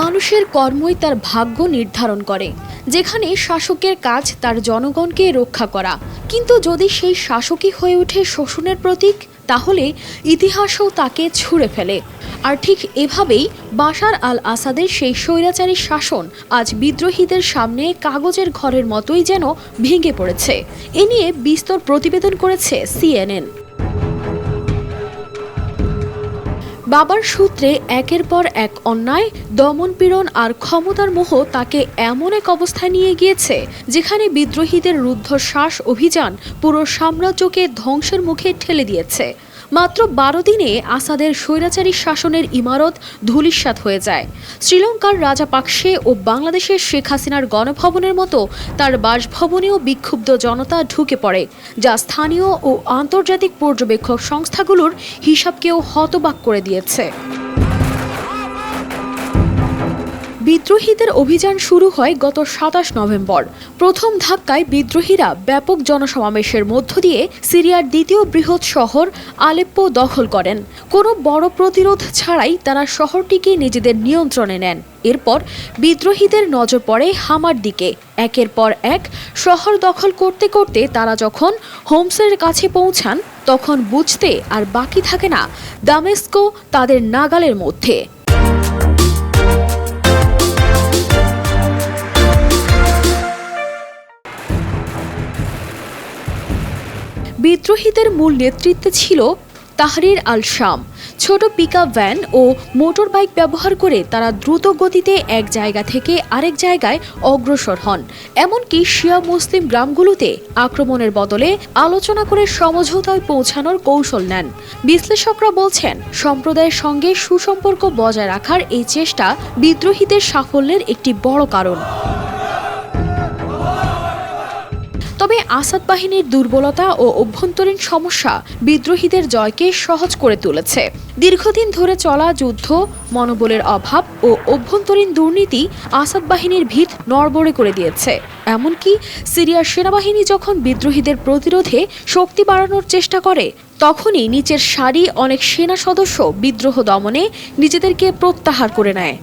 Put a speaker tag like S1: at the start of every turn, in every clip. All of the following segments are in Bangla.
S1: মানুষের কর্মই তার ভাগ্য নির্ধারণ করে, যেখানে শাসকের কাজ তার জনগণকে রক্ষা করা। কিন্তু যদি সেই শাসকই হয়ে ওঠে শোষণের প্রতীক, তাহলে ইতিহাসও তাকে ছুঁড়ে ফেলে। আর ঠিক এভাবেই বাশার আল আসাদের সেই স্বৈরাচারী শাসন আজ বিদ্রোহীদের সামনে কাগজের ঘরের মতোই যেন ভেঙে পড়েছে। এ নিয়ে বিস্তর প্রতিবেদন করেছে সিএনএন। বাবার সূত্রে একের পর এক অন্যায় দমনপীড়ন আর ক্ষমতার মোহ তাকে এমন এক অবস্থায় নিয়ে গিয়েছে, যেখানে বিদ্রোহীদের রুদ্ধশ্বাস অভিযান পুরো সাম্রাজ্যকে ধ্বংসের মুখে ঠেলে দিয়েছে। মাত্র বারো দিনে আসাদের স্বৈরাচারী শাসনের ইমারত ধূলিসাৎ হয়ে যায়। শ্রীলঙ্কার রাজা রাজাপাকসে ও বাংলাদেশের শেখ হাসিনার গণভবনের মতো তার বাসভবনেও বিক্ষুব্ধ জনতা ঢুকে পড়ে, যা স্থানীয় ও আন্তর্জাতিক পর্যবেক্ষক সংস্থাগুলোর হিসাবকেও হতবাক করে দিয়েছে। বিদ্রোহীদের অভিযান শুরু হয় গত সাতাশ নভেম্বর। প্রথম ধাক্কায় বিদ্রোহীরা ব্যাপক জনসমাবেশের মধ্য দিয়ে সিরিয়ার দ্বিতীয় বৃহৎ শহর আলেপ্পো দখল করেন। কোনো বড় প্রতিরোধ ছাড়াই তারা শহরটিকে নিজেদের নিয়ন্ত্রণে নেন। এরপর বিদ্রোহীদের নজর পড়ে হামার দিকে। একের পর এক শহর দখল করতে করতে তারা যখন হোমসের কাছে পৌঁছান, তখন বুঝতে আর বাকি থাকে না দামেস্কো তাদের নাগালের মধ্যে। বিদ্রোহীদের মূল নেতৃত্বে ছিল তাহরির আল শাম ছোট পিকআপ ভ্যান ও মোটর বাইক ব্যবহার করে তারা দ্রুত গতিতে এক জায়গা থেকে আরেক জায়গায় অগ্রসর হন। এমনকি শিয়া মুসলিম গ্রামগুলোতে আক্রমণের বদলে আলোচনা করে সমঝোতায় পৌঁছানোর কৌশল নেন। বিশ্লেষকরা বলছেন, সম্প্রদায়ের সঙ্গে সুসম্পর্ক বজায় রাখার এই চেষ্টা বিদ্রোহীদের সাফল্যের একটি বড় কারণ। তবে আসাদ বাহিনীর দুর্বলতা ও অভ্যন্তরীণ সমস্যা বিদ্রোহীদের জয়কে সহজ করে তুলেছে। দীর্ঘদিন ধরে চলা যুদ্ধ, মনোবলের অভাব ও অভ্যন্তরীণ দুর্নীতি আসাদ বাহিনীর ভিত নড়বড়ে করে দিয়েছে। এমনকি সিরিয়ার সেনাবাহিনী যখন বিদ্রোহীদের প্রতিরোধে শক্তি বাড়ানোর চেষ্টা করে, তখনই নিচের সারি অনেক সেনা সদস্য বিদ্রোহ দমনে নিজেদেরকে প্রত্যাহার করে নেয়।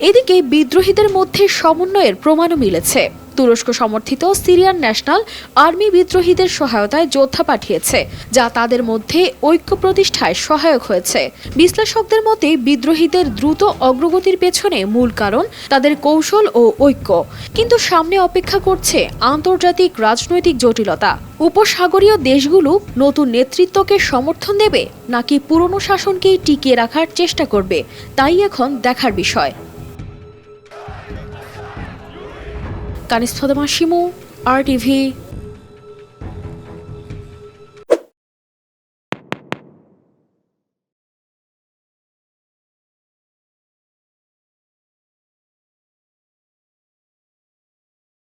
S1: এদিকে বিদ্রোহীদের মধ্যে সমন্বয়ের প্রমাণও মিলেছে। তুরস্ক সমর্থিত সিরিয়ান ন্যাশনাল আর্মি বিদ্রোহীদের সহায়তায় যোদ্ধা পাঠিয়েছে, যা তাদের মধ্যে ঐক্য প্রতিষ্ঠায় সহায়ক হয়েছে। বিশ্লেষকদের মতে, বিদ্রোহীদের দ্রুত অগ্রগতির পেছনে মূল কারণ তাদের কৌশল ও ঐক্য। কিন্তু সামনে অপেক্ষা করছে আন্তর্জাতিক রাজনৈতিক জটিলতা। উপসাগরীয় দেশগুলো নতুন নেতৃত্বকে সমর্থন দেবে, নাকি পুরনো শাসনকেই টিকিয়ে রাখার চেষ্টা করবে, তাই এখন দেখার বিষয়। কানিস্থদমা শিমু আর টিভি